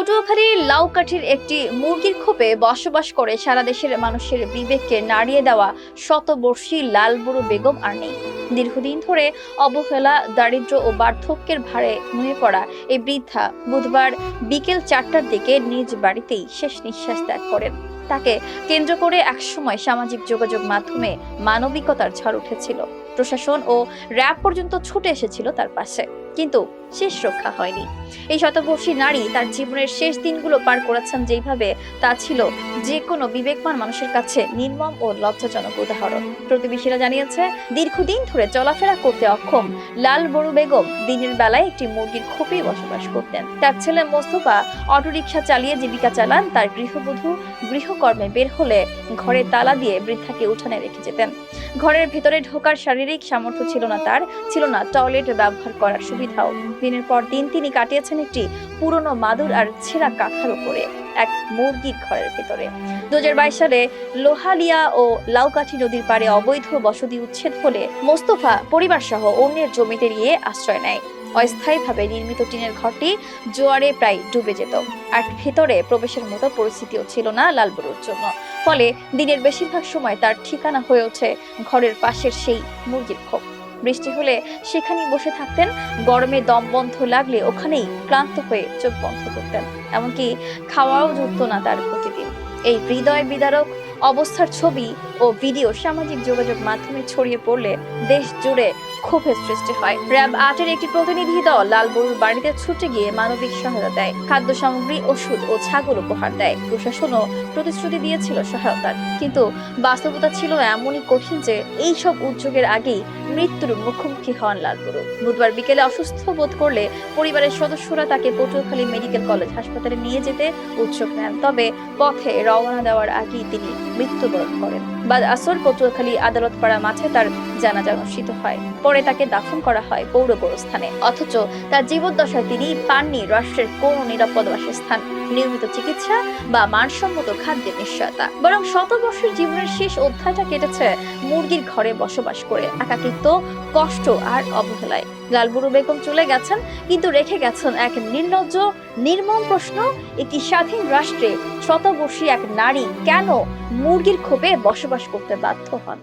পটুয়াখালীর লাউকাঠির একটি মুরগির খোপে বসবাস করে সারা দেশের মানুষের বিবেককে নাড়িয়ে দেওয়া শতবর্ষী লালবুড়ো বেগম আর নেই। দীর্ঘদিন ধরে অবহেলা, দারিদ্র্য ও বার্ধক্যের ভারে নুয়ে পড়া এই বৃদ্ধা বুধবার বিকেল চারটার দিকে নিজ বাড়িতেই শেষ নিঃশ্বাস ত্যাগ করেন। তাকে কেন্দ্র করে একসময় সামাজিক যোগাযোগ মাধ্যমে মানবিকতার ঝড় উঠেছিল। প্রশাসন ও র্যাব পর্যন্ত ছুটে এসেছিল তার পাশে। কিন্তু শেষ রক্ষা হয়নি। এই শতবর্ষী নারী তার জীবনের শেষ দিনগুলো পার করেছেন যেভাবে তা ছিল যে কোনো বিবেকমান মানুষের কাছে নির্মম ও লজ্জাজনক উদাহরণ। প্রতিবেশীরা জানিয়েছে, দীর্ঘদিন ধরে চলাফেরা করতে অক্ষম লাল বড়ু বেগম দিনের বেলায় একটি মুরগির খোপে বসবাস করতেন। তার ছেলে মোস্তফা অটোরিকশা চালিয়ে জীবিকা চালান, তার গৃহবধূ গৃহকর্মে বের হলে ঘরে তালা দিয়ে বৃদ্ধাকে উঠানে রেখে যেতেন। ঘরের ভেতরে ঢোকার শারীরিক সামর্থ্য ছিল না তার, ছিল না টয়লেট ব্যবহার করার সুবিধাও। দিনের পর দিন তিনি কাটিয়েছেন একটি পুরনো মাদুর আর ছেঁড়া কাঁথার উপরে, এক মুরগির ঘরের ভেতরে। দু হাজার বাইশ সালে লোহালিয়া ও লাউকাঠি নদীর পাড়ে অবৈধ বসতি উচ্ছেদ হলে মোস্তফা পরিবার সহ অন্যের জমিতে নিয়ে আশ্রয় নেয়। অস্থায়ীভাবে নির্মিত টিনের ঘরটি জোয়ারে প্রায় ডুবে যেত। আর ভেতরে প্রবেশের মতো পরিস্থিতিও ছিল না লালবুড়োর জন্য। ফলে দিনের বেশিরভাগ সময় তার ঠিকানা হয়ে ওঠে ঘরের পাশের সেই মুরগির খোপ। বৃষ্টি হলে সেখানেই বসে থাকতেন, গরমে দম বন্ধ লাগলে ওখানেই ক্লান্ত হয়ে চোখ বন্ধ করতেন। এমনকি খাওয়াও জুটত না তার প্রতিদিন। এই হৃদয় বিদারক অবস্থার ছবি ও ভিডিও সামাজিক যোগাযোগ মাধ্যমে ছড়িয়ে পড়লে দেশ জুড়ে ক্ষোভের সৃষ্টি হয়। র্যাব আটের একটি প্রতিনিধি দল লালবরুর বাড়িতে ছুটে গিয়ে মানবিক সহায়তা দেয়। খাদ্য সামগ্রী, ওষুধ ও ছাগল উপহার দেয়। প্রশাসনও প্রতিশ্রুতি দিয়েছিল সহায়তার। কিন্তু বাস্তবতা ছিল এমনই কঠিন যে এই সব উদ্যোগের আগেই মৃত্যুর মুখোমুখি হন লালবরু বুধবার বিকেলে অসুস্থ বোধ করলে পরিবারের সদস্যরা তাকে পটুয়াখালী মেডিকেল কলেজ হাসপাতালে নিয়ে যেতে উৎসুক নেন। তবে পথে রওনা দেওয়ার আগেই তিনি মৃত্যুবরণ করেন। বাদ আসর পটুয়াখালী আদালতপাড়া মাঠে তার জানাজা অনুষ্ঠিত হয়। পরে তাকে দাফন করা হয় পৌর গোরস্থানে। অথচ তার জীবদ্দশায় তিনি পাননি রাষ্ট্রের কোনো নিরাপদ বাসস্থান। নিয়মিত চিকিৎসা বা মানসম্মত খাদ্যের নিশ্চয়তা। বরং শত বছর জীবনের শেষ অধ্যায়টা কেটেছে মুরগির ঘরে বসবাস করে একাকিত্ব, কষ্ট আর অবহেলায়। লালবুড়ু বেগম চলে গেছেন, কিন্তু রেখে গেছেন এক নির্লজ্জ, নির্মম প্রশ্ন, একটি স্বাধীন রাষ্ট্রে শতবর্ষী এক নারী কেন মুরগির ক্ষোভে বসবাস করতে বাধ্য হন।